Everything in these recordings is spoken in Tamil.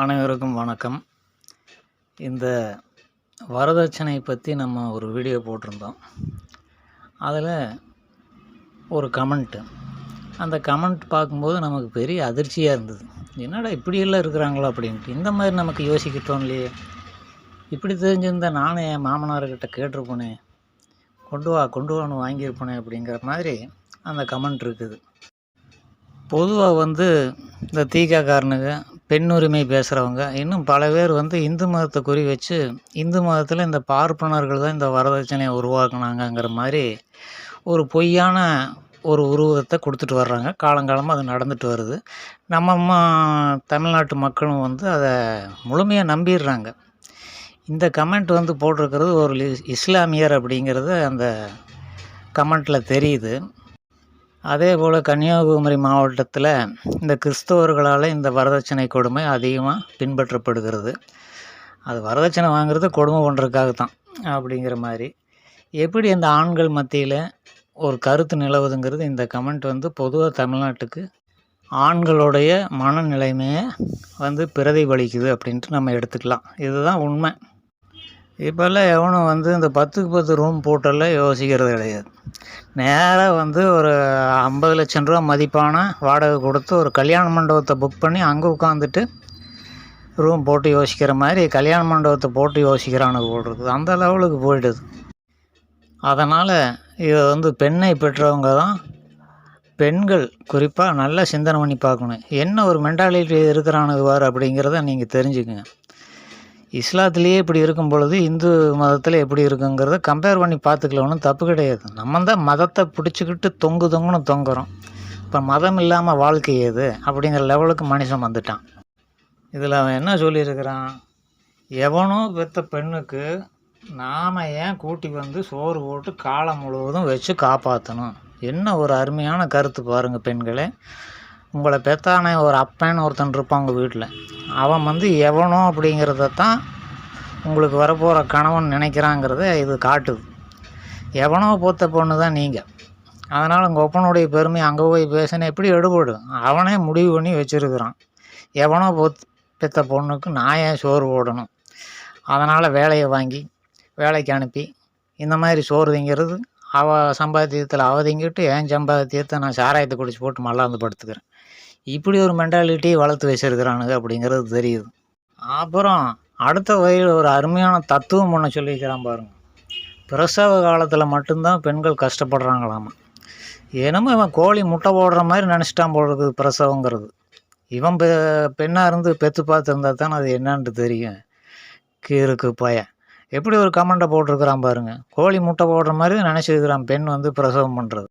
அனைவருக்கும் வணக்கம். இந்த வரதட்சணை பற்றி நம்ம ஒரு வீடியோ போட்டிருந்தோம். அதில் ஒரு கமெண்ட்டு அந்த கமெண்ட் பார்க்கும்போது நமக்கு பெரிய அதிர்ச்சியாக இருந்தது. என்னடா இப்படியெல்லாம் இருக்கிறாங்களோ அப்படின்ட்டு. இந்த மாதிரி நமக்கு யோசிக்க தோணலையே இப்படி தெரிஞ்சிருந்தால் நானும் என் மாமனார்கிட்ட கேட்டிருப்பேனே. கொண்டு வா கொண்டு வான்னு வாங்கியிருப்பேனே அப்படிங்கிற மாதிரி அந்த கமெண்ட் இருக்குது. பொதுவாக வந்து இந்த தீக்காக்காரனுங்க பெண் உரிமை பேசுகிறவங்க இன்னும் பல பேர் வந்து இந்து மதத்தை குறி வச்சு இந்து மதத்தில் இந்த பார்ப்பனர்கள் தான் இந்த வரதட்சணையை உருவாக்குனாங்கங்கிற மாதிரி ஒரு பொய்யான ஒரு உருவத்தை கொடுத்துட்டு வர்றாங்க. காலங்காலமாக அது நடந்துட்டு வருது. நம்ம தமிழ்நாட்டு மக்களும் வந்து அதை முழுமையாக நம்பிடுறாங்க. இந்த கமெண்ட் வந்து போட்டிருக்கிறது ஒரு இஸ்லாமியர் அப்படிங்கிறது அந்த கமெண்ட்டில் தெரியுது. அதே போல் கன்னியாகுமரி மாவட்டத்தில் இந்த கிறிஸ்தவர்களால் இந்த வரதட்சணை கொடுமை அதிகமாக பின்பற்றப்படுகிறது. அது வரதட்சணை வாங்குறது கொடுமை பண்ணுறதுக்காகத்தான் அப்படிங்கிற மாதிரி. எப்படி அந்த ஆண்கள் மத்தியில் ஒரு கருத்து நிலவுதுங்கிறது இந்த கமெண்ட் வந்து பொதுவாக தமிழ்நாட்டுக்கு ஆண்களுடைய மனநிலைமையை வந்து பிரதிபலிக்குது அப்படின்ட்டு நம்ம எடுத்துக்கலாம். இதுதான் உண்மை. இப்போல்லாம் எவனும் வந்து இந்த பத்துக்கு பத்து ரூம் போட்டெல்லாம் யோசிக்கிறது கிடையாது. நேராக வந்து ஒரு ஐம்பது லட்சம் ரூபா மதிப்பான வாடகை கொடுத்து ஒரு கல்யாண மண்டபத்தை புக் பண்ணி அங்கே உட்காந்துட்டு ரூம் போட்டு யோசிக்கிற மாதிரி கல்யாண மண்டபத்தை போட்டு யோசிக்கிறானுங்க போட்டிருக்குது அந்த லெவலுக்கு போயிடுது. அதனால் இதை வந்து பெண்ணை பெற்றவங்க தான் பெண்கள் குறிப்பாக நல்லா சிந்தனை பண்ணி பார்க்கணும். என்ன ஒரு மென்டாலிட்டி இருக்கிறானுக்கு வார் அப்படிங்கிறத நீங்கள் தெரிஞ்சுக்குங்க. இஸ்லாத்துலேயே இப்படி இருக்கும் பொழுது இந்து மதத்தில் எப்படி இருக்குங்கிறத கம்பேர் பண்ணி பார்த்துக்கலாம். ஒன்றும் தப்பு கிடையாது. நம்ம தான் மதத்தை பிடிச்சிக்கிட்டு தொங்கு தொங்குன்னு தொங்குறோம். இப்போ மதம் இல்லாமல் வாழ்க்கை ஏது அப்படிங்கிற லெவலுக்கு மனுஷன் வந்துட்டான். இதில் அவன் என்ன சொல்லியிருக்கிறான்? எவனோ பெத்த பெண்ணுக்கு நாம் ஏன் கூட்டி வந்து சோறு போட்டு காலம் முழுவதும் வச்சு காப்பாற்றணும் என்ன ஒரு அருமையான கருத்து பாருங்கள் பெண்களே. உங்களை பெத்தானே ஒரு அப்பன்னு ஒருத்தன் இருப்பான் உங்கள் வீட்டில் அவன் வந்து எவனோ அப்படிங்கிறத தான் உங்களுக்கு வரப்போகிற கணவன் நினைக்கிறாங்கிறத இது காட்டுது. எவனோ போத்த பொண்ணு தான் நீங்கள் அதனால் உங்கள் ஒப்பனுடைய பெருமை அங்கே போய் பேசினா எப்படி எடுபடும்? அவனே முடிவு பண்ணி வச்சுருக்கிறான். எவனோ பொத் பெத்த பொண்ணுக்கு நான் ஏன் சோறு போடணும்? அதனால் வேலையை வாங்கி வேலைக்கு அனுப்பி இந்த மாதிரி சோறு திங்கிறது அவள் சம்பாத்தியத்தில் அவதிங்கிட்டு என் சம்பாத்தியத்தை நான் சாராயத்தை குடிச்சு போட்டு மல்லாந்து படுத்துக்கிறேன். இப்படி ஒரு மென்டாலிட்டி வளர்த்து வச்சிருக்கிறானுங்க அப்படிங்கிறது தெரியுது. அப்புறம் அடுத்த வகையில் ஒரு அருமையான தத்துவம் ஒன்று சொல்லிக்கிறான் பாருங்கள் பிரசவ காலத்தில் மட்டும்தான் பெண்கள் கஷ்டப்படுறாங்களாமா? என்னமோ இவன் கோழி முட்டை போடுற மாதிரி நினச்சிட்டான் போடுறது பிரசவங்கிறது. இவன் பெ பெண்ணாக இருந்து பெற்று பார்த்துருந்தா தானே அது என்னன்ட்டு தெரியும். கீருக்கு பையன் எப்படி ஒரு கமெண்ட்டை போட்டிருக்கிறான் பாருங்கள் கோழி முட்டை போடுற மாதிரி நினச்சிருக்கிறான் பெண் வந்து பிரசவம் பண்ணுறது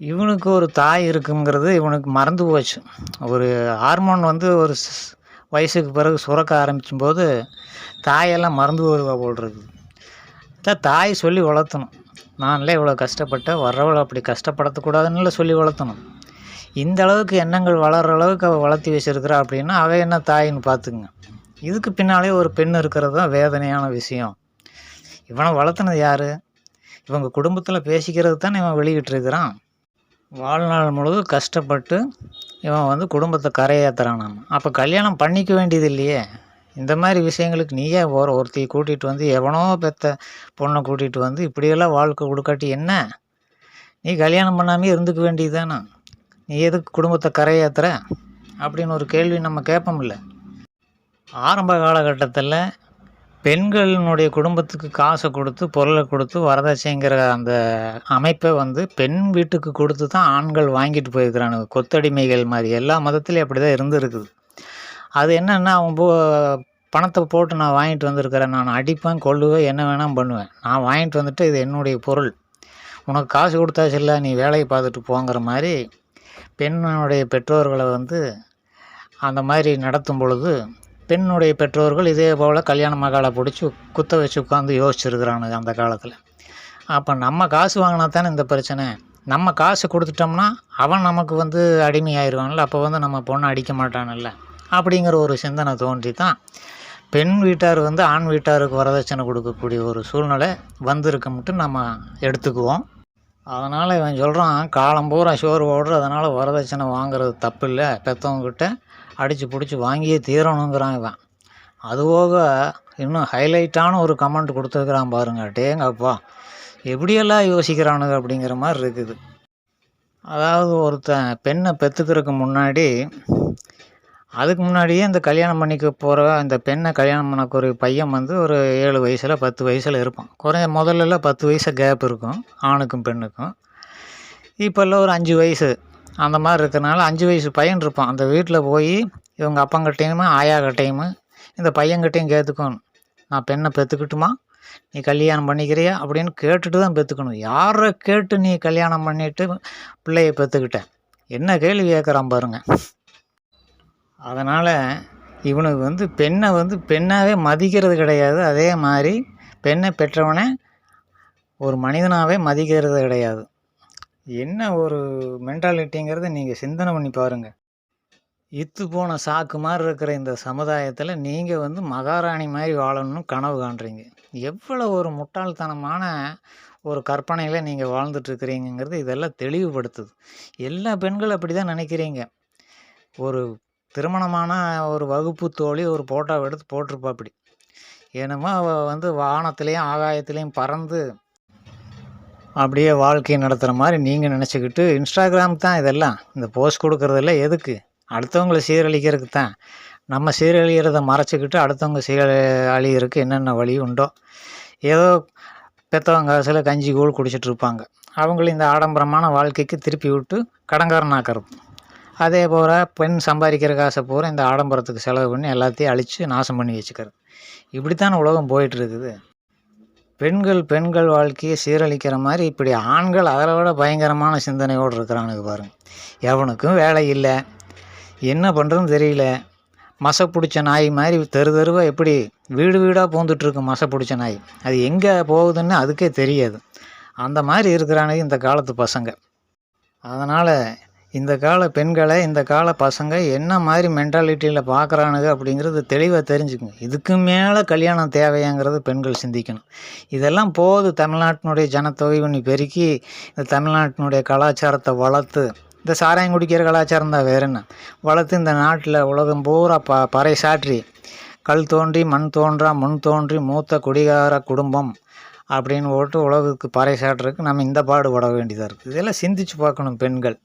இவனுக்கு ஒரு தாய் இருக்குங்கிறது இவனுக்கு மறந்து போச்சு. ஒரு ஹார்மோன் வந்து ஒரு ஸ்- வயசுக்கு பிறகு சுரக்க ஆரம்பிக்கும் போது தாயெல்லாம் மறந்து போடுவா போல் இருக்குது தாய் சொல்லி வளர்த்தணும். நான்லாம் இவ்வளோ கஷ்டப்பட்டேன் வர்றவளை அப்படி கஷ்டப்படுத்தக்கூடாதுன்னு சொல்லி வளர்த்தணும். இந்த அளவுக்கு எண்ணங்கள் வளர்கிற அளவுக்கு அவள் வளர்த்தி வச்சுருக்கிறா அப்படின்னா அவள் என்ன தாயின்னு பார்த்துக்குங்க. இதுக்கு பின்னாலே ஒரு பெண் இருக்கிறது தான் வேதனையான விஷயம். இவனை வளர்த்துனது யார்? இவங்க குடும்பத்தில் பேசிக்கிறது தானே இவன் வெளியிட்டிருக்கிறான். வாழ்நாள் முழுவதும் கஷ்டப்பட்டு இவன் வந்து குடும்பத்தை கரையேற்றுறான் நம்ம. அப்போ கல்யாணம் பண்ணிக்க வேண்டியது இல்லையே. இந்த மாதிரி விஷயங்களுக்கு நீயே ஒரு ஒருத்தையை கூட்டிகிட்டு வந்து எவனோ பெத்த பொண்ணை கூட்டிகிட்டு வந்து இப்படியெல்லாம் வாழ்க்கை கொடுக்காட்டி என்ன? நீ கல்யாணம் பண்ணாமே இருந்துக்க வேண்டியது தானே நீ எதுக்கு குடும்பத்தை கரையேற்றுற அப்படின்னு ஒரு கேள்வி நம்ம கேட்போம்ல ஆரம்ப காலகட்டத்தில் பெண்களினுடைய குடும்பத்துக்கு காசை கொடுத்து பொருளை கொடுத்து வரதட்சணைங்கிற அந்த அமைப்பை வந்து பெண் வீட்டுக்கு கொடுத்து தான் ஆண்கள் வாங்கிட்டு போயிருக்கிறானுங்க கொத்தடிமைகள் மாதிரி. எல்லா மதத்துலேயும் அப்படி தான் இருந்துருக்குது. அது என்னென்னா அவன் போ பணத்தை போட்டு நான் வாங்கிட்டு வந்திருக்கிறேன். நான் அடிப்பேன் கொள்ளுவேன் என்ன வேணால் பண்ணுவேன். நான் வாங்கிட்டு வந்துட்டு இது என்னுடைய பொருள். உனக்கு காசு கொடுத்தாச்சு இல்லை நீ வேலையை பார்த்துட்டு போங்கிற மாதிரி பெண்ணுடைய பெற்றோர்களை வந்து அந்த மாதிரி நடத்தும் பொழுது பெண்ணுடைய பெற்றோர்கள் இதே போல் கல்யாண மகாலை பிடிச்சி குத்த வச்சு உட்காந்து யோசிச்சுருக்குறானுங்க அந்த காலத்தில். அப்போ நம்ம காசு வாங்கினா தானே இந்த பிரச்சனை. நம்ம காசு கொடுத்துட்டோம்னா அவன் நமக்கு வந்து அடிமையாயிருவான்ல. அப்போ வந்து நம்ம பொண்ணை அடிக்க மாட்டான்ல. அப்படிங்கிற ஒரு சிந்தனை தோன்றி தான் பெண் வீட்டார் வந்து ஆண் வீட்டாருக்கு வரதட்சணை கொடுக்கக்கூடிய ஒரு சூழ்நிலை வந்திருக்கும்ட்டு நம்ம எடுத்துக்குவோம். அதனால் இவன் சொல்கிறான் காலம் பூரா சோறு ஓடுற அதனால் வரதட்சணை வாங்குறது தப்பு இல்லை பெற்றவங்கக்கிட்ட அடித்து பிடிச்சி வாங்கியே தீரணுங்கிறான் இவன். அதுபோக இன்னும் ஹைலைட்டான ஒரு கமெண்ட் கொடுத்துருக்குறான் பாருங்க டேங்கப்பா எப்படியெல்லாம் யோசிக்கிறானுங்க அப்படிங்கிற மாதிரி இருக்குது. அதாவது ஒருத்தன் பெண்ணை பெற்றுக்கிறதுக்கு முன்னாடி அதுக்கு முன்னாடியே இந்த கல்யாணம் பண்ணிக்க போகிற அந்த பெண்ணை கல்யாணம் பண்ணக்கூடிய பையன் வந்து ஒரு ஏழு வயசில் பத்து வயசில் இருப்பான். குறைய முதல்லலாம் பத்து வயசு கேப் இருக்கும் ஆணுக்கும் பெண்ணுக்கும். இப்போல்லாம் ஒரு அஞ்சு வயசு அந்த மாதிரி இருக்கிறனால அஞ்சு வயசு பையன் இருப்பான். அந்த வீட்டில் போய் இவங்க அப்பங்கிட்டையும் ஆயாக்கிட்டையும் இந்த பையன்கிட்டையும் கேட்டுக்கணும். நான் பெண்ணை பெற்றுக்கிட்டுமா நீ கல்யாணம் பண்ணிக்கிறியா? அப்படின்னு கேட்டுட்டு தான் பெற்றுக்கணும் யாரை கேட்டு நீ கல்யாணம் பண்ணிட்டு பிள்ளைய பெற்றுக்கிட்ட என்ன கேள்வி கேட்குறான் பாருங்க. அதனால் இவனுக்கு வந்து பெண்ணை வந்து பெண்ணாகவே மதிக்கிறது கிடையாது. அதே மாதிரி பெண்ணை பெற்றவனை ஒரு மனிதனாகவே மதிக்கிறது கிடையாது. என்ன ஒரு மென்டாலிட்டிங்கிறத நீங்கள் சிந்தனை பண்ணி பாருங்கள் இத்து போன சாக்கு மாதிரி இருக்கிற இந்த சமுதாயத்தில் நீங்கள் வந்து மகாராணி மாதிரி வாழணும்னு கனவு காண்றீங்க. எவ்வளோ ஒரு முட்டாள்தனமான ஒரு கற்பனையில் நீங்கள் வாழ்ந்துட்டுருக்கிறீங்கிறது இதெல்லாம் தெளிவுபடுத்துது. எல்லா பெண்களும் அப்படி தான் நினைக்கிறீங்க. ஒரு திருமணமான ஒரு வகுப்பு தோழி ஒரு ஃபோட்டோவை எடுத்து போட்டிருப்பா அப்படி என்னமோ அவள் வந்து வானத்துலேயும் ஆகாயத்துலேயும் பறந்து அப்படியே வாழ்க்கையை நடத்துகிற மாதிரி நீங்கள் நினச்சிக்கிட்டு இன்ஸ்டாகிராம் தான் இதெல்லாம். இந்த போஸ்ட் கொடுக்குறதெல்லாம் எதுக்கு? அடுத்தவங்களை சீரழிக்கிறதுக்கு தான். நம்ம சீரழிகிறத மறைச்சிக்கிட்டு அடுத்தவங்க சீரழிகிறதுக்கு என்னென்ன வழி உண்டோ? ஏதோ பெற்றவங்க சில கஞ்சி கூழ் குடிச்சிட்டு இருப்பாங்க. இந்த ஆடம்பரமான வாழ்க்கைக்கு திருப்பி விட்டு கடங்காரனாக்கிறது அதே போல் பெண் சம்பாதிக்கிற காசை பூரா இந்த ஆடம்பரத்துக்கு செலவு பண்ணி எல்லாத்தையும் அழித்து நாசம் பண்ணி வச்சுக்கிறது. இப்படித்தானே உலகம் போயிட்டுருக்குது. பெண்கள் பெண்கள் வாழ்க்கையை சீரழிக்கிற மாதிரி இப்படி ஆண்கள் அதை விட பயங்கரமான சிந்தனையோடு இருக்கிறானுங்க பாருங்க. எவனுக்கும் வேலை இல்லை. என்ன பண்ணுறதுன்னு தெரியல. மசை பிடிச்ச நாய் மாதிரி தெரு தெருவாக எப்படி வீடு வீடாக பூந்துட்டுருக்கு மசை பிடிச்ச நாய். அது எங்கே போகுதுன்னு அதுக்கே தெரியாது. அந்த மாதிரி இருக்கிறானுங்க இந்த காலத்து பசங்க. அதனால் இந்த கால பெண்களை இந்த கால பசங்க என்ன மாதிரி மென்டாலிட்டியில் பார்க்குறானுங்க அப்படிங்கிறது தெளிவாக தெரிஞ்சுக்குங்க இதுக்கு மேலே கல்யாணம் தேவையாங்கிறது பெண்கள் சிந்திக்கணும். இதெல்லாம் போது தமிழ்நாட்டினுடைய ஜனத்தொகை ஒன்று பெருக்கி இந்த தமிழ்நாட்டினுடைய கலாச்சாரத்தை வளர்த்து இந்த சாராயம் குடிக்கிற கலாச்சாரம் தான் வேறு என்ன? வளர்த்து இந்த நாட்டில் உலகம் பூரா ப பறை சாற்றி கல் தோன்றி மண் தோன்றா முன் தோன்றி மூத்த குடிகார குடும்பம் அப்படின்னு போட்டு உலகுக்கு பறை சாட்டுறதுக்கு நம்ம இந்த பாடுபட வேண்டியதாக இருக்குது இதெல்லாம் சிந்திச்சு பார்க்கணும் பெண்கள்.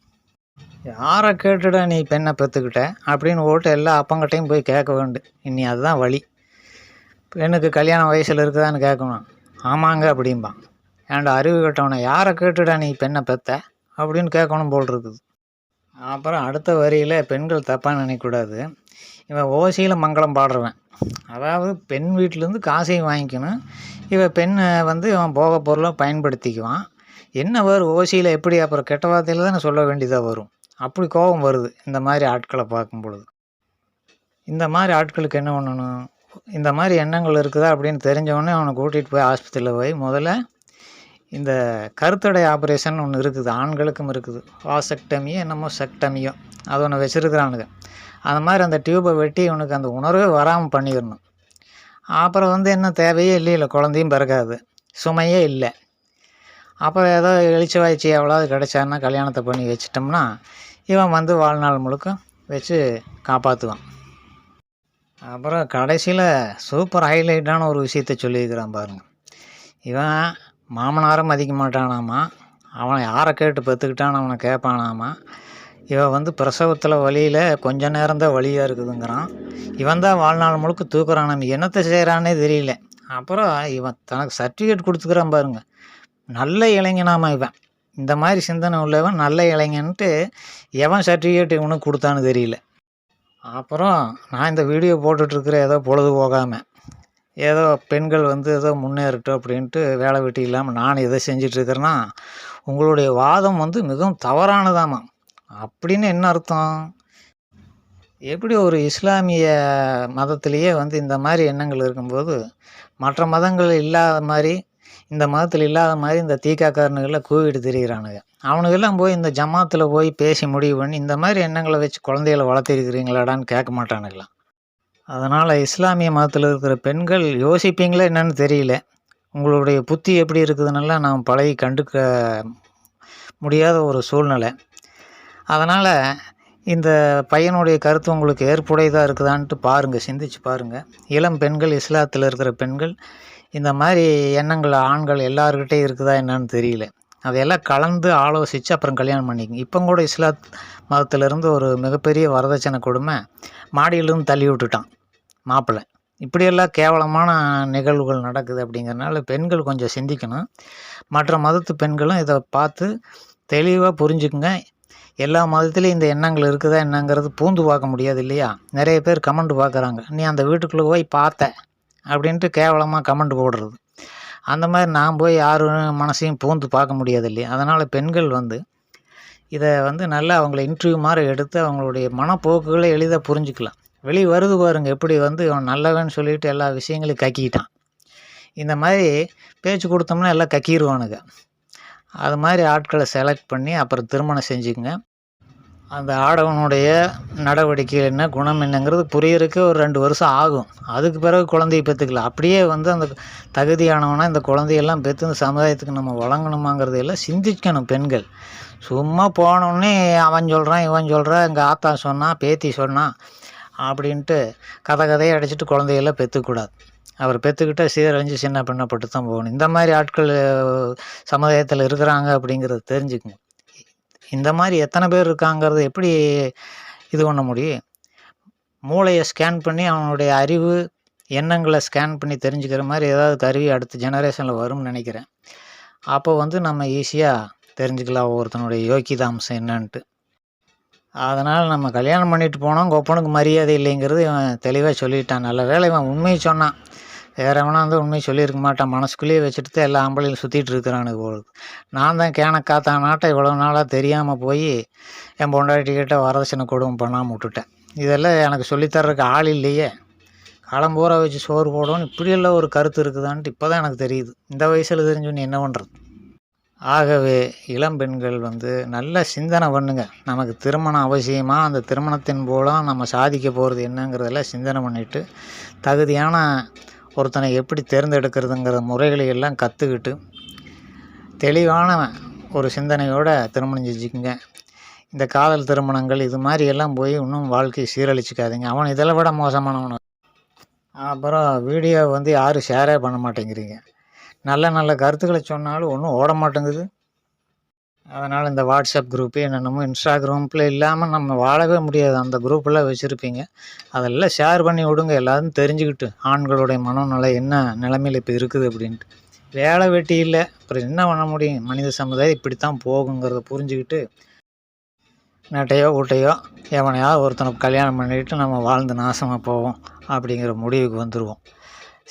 யாரை கேட்டுடா நீ பெண்ணை பெற்றுக்கிட்ட அப்படின்னு ஓட்டு எல்லா அப்பங்கிட்டையும் போய் கேட்க வேண்டு. இனி அதுதான் வழி. பெண்ணுக்கு கல்யாண வயசில் இருக்குதான்னு கேட்கணும். ஆமாங்க அப்படிம்பான். ஏன்டா அறிவு கட்டவனை யாரை கேட்டுடா நீ பெண்ணை பெத்த? அப்படின்னு கேட்கணும் போல் இருக்குது. அப்புறம் அடுத்த வரியில் பெண்கள் தப்பாக நினைக்கக்கூடாது. இவன் ஓசியில் மங்களம் பாடுறவன். அதாவது பெண் வீட்டிலேருந்து காசையும் வாங்கிக்கணும். இவன் பெண்ணை வந்து இவன் போக பொருளை பயன்படுத்திக்குவான். என்ன வரும்? ஓசியில் எப்படி? அப்புறம் கெட்ட வார்த்தையில் தானே சொல்ல வேண்டியதாக வரும். அப்படி கோபம் வருது. இந்த மாதிரி ஆட்களை பார்க்கும் பொழுது. இந்த மாதிரி ஆட்களுக்கு என்ன பண்ணணும்? இந்த மாதிரி எண்ணங்கள் இருக்குதா அப்படின்னு தெரிஞ்சவொடனே அவனை கூட்டிகிட்டு போய் ஆஸ்பத்திரியில் போய் முதல்ல இந்த கருத்தடை ஆப்ரேஷன் ஒன்று இருக்குது. ஆண்களுக்கும் இருக்குது. வாசக்டமியோ என்னமோ செக்டமியோ. அது ஒன்று வச்சுருக்குறானுங்க. அந்த மாதிரி அந்த டியூப்பை வெட்டி இவனுக்கு அந்த உணர்வே வராமல் பண்ணிடணும். அப்புறம் வந்து என்ன தேவையே இல்லை குழந்தையும் பிறக்காது. சுமையே இல்லை. அப்புறம் ஏதோ எழுச்சி வாய்ச்சி எவ்வளோது கிடைச்சாருன்னா கல்யாணத்தை பண்ணி வச்சிட்டோம்னா இவன் வந்து வாழ்நாள் முழுக்க வச்சு காப்பாற்றுவான் அப்புறம் கடைசியில் சூப்பர் ஹைலைட்டான ஒரு விஷயத்த சொல்லியிருக்கிறான் பாருங்கள் இவன் மாமனாரை மதிக்க மாட்டானாமா? அவனை யாரை கேட்டு பெற்றுக்கிட்டான்னு அவனை கேட்பானாமா? இவன் வந்து பிரசவத்தில் வழியில் கொஞ்ச நேரம்தான் வழியாக இருக்குதுங்கிறான். இவன் தான் வாழ்நாள் முழுக்க தூக்குறான் நம்ம என்னத்தை செய்கிறானே தெரியல. அப்புறம் இவன் தனக்கு சர்டிஃபிகேட் கொடுத்துக்கிறான் பாருங்க. நல்ல இளைஞனாமா இவன். இந்த மாதிரி சிந்தனை உள்ளவன் நல்ல இளைஞன்ட்டு எவன் சர்டிஃபிகேட் இவனுக்கு கொடுத்தான்னு தெரியல. அப்புறம் நான் இந்த வீடியோ போட்டுட்ருக்கிற ஏதோ பொழுது போகாமல் ஏதோ பெண்கள் வந்து ஏதோ முன்னேறட்டும் அப்படின்ட்டு வேலை வெட்டி இல்லாமல் நான் எதை செஞ்சிட்ருக்கிறேன்னா உங்களுடைய வாதம் வந்து மிகவும் தவறானதாமா. அப்படின்னு என்ன அர்த்தம்? எப்படி ஒரு இஸ்லாமிய மதத்திலேயே வந்து இந்த மாதிரி எண்ணங்கள் இருக்கும்போது மற்ற மதங்கள் இல்லாத மாதிரி இந்த மதத்தில் இல்லாத மாதிரி இந்த தீக்காக்காரனுகளை கூவிட்டு திரிகிறானுங்க அவனுக்கெல்லாம் போய் இந்த ஜமாத்தில் போய் பேசி முடிவு பண்ணி இந்த மாதிரி எண்ணங்களை வச்சு குழந்தைகளை வளர்த்திருக்கிறீங்களாடான்னு கேட்க மாட்டானுங்களாம். அதனால் இஸ்லாமிய மதத்தில் இருக்கிற பெண்கள் யோசிப்பீங்களா என்னன்னு தெரியல. உங்களுடைய புத்தி எப்படி இருக்குதுன்னெல்லாம் நாம் பழகி கண்டுக்க முடியாத ஒரு சூழ்நிலை. அதனால் இந்த பையனுடைய கருத்து உங்களுக்கு ஏற்புடையதாக இருக்குதான்ட்டு பாருங்கள் சிந்திச்சு பாருங்கள் இளம் பெண்கள் இஸ்லாத்தில் இருக்கிற பெண்கள் இந்த மாதிரி எண்ணங்கள் ஆண்கள் எல்லாருக்கிட்டே இருக்குதா என்னன்னு தெரியல. அதையெல்லாம் கலந்து ஆலோசித்து அப்புறம் கல்யாணம் பண்ணிக்கங்க. இப்போ கூட இஸ்லாத் மதத்திலேருந்து ஒரு மிகப்பெரிய வரதட்சணை கொடுமை மாடியிலிருந்து தள்ளி விட்டுட்டான் மாப்பிள்ளை. இப்படியெல்லாம் கேவலமான நிகழ்வுகள் நடக்குது அப்படிங்கிறனால பெண்கள் கொஞ்சம் சிந்திக்கணும். மற்ற மதத்து பெண்களும் இதை பார்த்து தெளிவாக புரிஞ்சுக்குங்க. எல்லா மதத்துலேயும் இந்த எண்ணங்கள் இருக்குதா என்னங்கிறது பூந்து பார்க்க முடியாது இல்லையா? நிறைய பேர் கமெண்ட் பார்க்குறாங்க. நீ அந்த வீட்டுக்குள்ளே போய் பார்த்த. அப்படின்ட்டு கேவலமாக கமெண்ட் போடுறது. அந்த மாதிரி நான் போய் யார் மனசையும் பூந்து பார்க்க முடியாது இல்லையா அதனால் பெண்கள் வந்து இதை வந்து நல்லா அவங்கள இன்டர்வியூ மாதிரி எடுத்து அவங்களுடைய மனப்போக்குகளை எளிதாக புரிஞ்சுக்கலாம். வெளியே வருது பாருங்க எப்படி வந்து இவன் நல்லவன் சொல்லிட்டு எல்லா விஷயங்களையும் கக்கிக்கிட்டான். இந்த மாதிரி பேச்சு கொடுத்தோம்னா எல்லாம் கக்கிடுவானுங்க அது மாதிரி ஆட்களை செலக்ட் பண்ணி அப்புறம் திருமணம் செஞ்சுக்குங்க. அந்த ஆடவனுடைய நடவடிக்கை என்ன குணம் என்னங்கிறது புரியறதுக்கு ஒரு ரெண்டு வருஷம் ஆகும். அதுக்கு பிறகு குழந்தைய பெற்றுக்கலாம் அப்படியே வந்து அந்த தகுதியானவனா இந்த குழந்தையெல்லாம் பெற்று இந்த சமுதாயத்துக்கு நம்ம வழங்கணுமாங்கிறது எல்லாம் சிந்திக்கணும் பெண்கள். சும்மா போனோடனே அவன் சொல்கிறான் இவன் சொல்கிறான் எங்கள் ஆத்தா சொன்னான் பேத்தி சொன்னான் அப்படின்ட்டு கதை கதையை அடிச்சிட்டு குழந்தையெல்லாம் பெற்றுக்கூடாது. அவர் பெற்றுக்கிட்டால் சீரழிஞ்சு சின்ன பின்னப்பட்டு தான் போகணும். இந்த மாதிரி ஆட்கள் சமுதாயத்தில் இருக்கிறாங்க அப்படிங்கிறத தெரிஞ்சுக்குங்க இந்த மாதிரி எத்தனை பேர் இருக்காங்கிறது எப்படி இது பண்ண முடியும்? மூளையை ஸ்கேன் பண்ணி அவனுடைய அறிவு எண்ணங்களை ஸ்கேன் பண்ணி தெரிஞ்சுக்கிற மாதிரி ஏதாவது கருவி அடுத்த ஜெனரேஷனில் வரும்னு நினைக்கிறேன். அப்போ வந்து நம்ம ஈஸியாக தெரிஞ்சுக்கலாம் ஒவ்வொருத்தனுடைய யோக்கியதாம்சம் என்னன்ட்டு. அதனால் நம்ம கல்யாணம் பண்ணிட்டு போனோம் கொப்பனுக்கு மரியாதை இல்லைங்கிறது இவன் தெளிவாக சொல்லிட்டான். நல்ல வேளை இவன் உண்மையை சொன்னான். வேறு எவனா வந்து உண்மையை சொல்லியிருக்க மாட்டான். மனசுக்குள்ளேயே வச்சுட்டு தான் எல்லா ஆம்பளையும் சுற்றிட்டு இருக்கிறானுங்க போல நான் தான் கேனக்காத்தான் நாட்டை இவ்வளோ நாளாக தெரியாமல் போய் என் பொண்டாட்டிக்கிட்ட வரதட்சணை கொடுமை பண்ணாமல் விட்டுட்டேன். இதெல்லாம் எனக்கு சொல்லித்தர்றதுக்கு ஆள் இல்லையே. காலம்பூர வச்சு சோறு போடணும் இப்படியெல்லாம் ஒரு கருத்து இருக்குதான்ட்டு இப்போ தான் எனக்கு தெரியுது. இந்த வயசில் தெரிஞ்சு என்ன பண்ணுறது ஆகவே இளம் பெண்கள் வந்து நல்ல சிந்தனை பண்ணுங்க. நமக்கு திருமணம் அவசியமாக அந்த திருமணத்தின் மூலம் நம்ம சாதிக்க போகிறது என்னங்கிறதெல்லாம் சிந்தனை பண்ணிவிட்டு தகுதியான ஒருத்தனை எப்படி தேர்ந்தெடுக்கிறதுங்கிற முறைகளை எல்லாம் கற்றுக்கிட்டு தெளிவான ஒரு சிந்தனையோட திருமணம் செஞ்சுக்குங்க இந்த காதல் திருமணங்கள் இது மாதிரி எல்லாம் போய் இன்னும் வாழ்க்கையை சீரழிச்சிக்காதீங்க. அவன் இதில் விட மோசமானவன். அப்புறம் வீடியோ வந்து யாரும் ஷேரே பண்ண மாட்டேங்கிறீங்க. நல்ல நல்ல கருத்துக்களை சொன்னாலும் ஒன்றும் ஓட மாட்டேங்குது. அதனால் இந்த வாட்ஸ்அப் குரூப்பு என்னென்னமோ இன்ஸ்டாகிராமில் இல்லாமல் நம்ம வாழவே முடியாது. அந்த குரூப்பெல்லாம் வச்சுருப்பீங்க. அதெல்லாம் ஷேர் பண்ணி விடுங்க. எல்லாரும் தெரிஞ்சுக்கிட்டு ஆண்களுடைய மனநிலை என்ன நிலைமையில் இப்போ இருக்குது அப்படின்ட்டு. வேலை வெட்டி இல்லை. அப்புறம் என்ன பண்ண முடியும்? மனித சமுதாயம் இப்படி தான் போகுங்கிறத புரிஞ்சுக்கிட்டு நட்டையோ ஊட்டையோ எவனையாவது ஒருத்தனை கல்யாணம் பண்ணிக்கிட்டு நம்ம வாழ்ந்து நாசமாக போவோம் அப்படிங்கிற முடிவுக்கு வந்துடுவோம்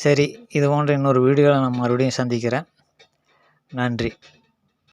சரி இது போன்ற இன்னொரு வீடியோவில் நான் மறுபடியும் சந்திக்கிறேன். நன்றி.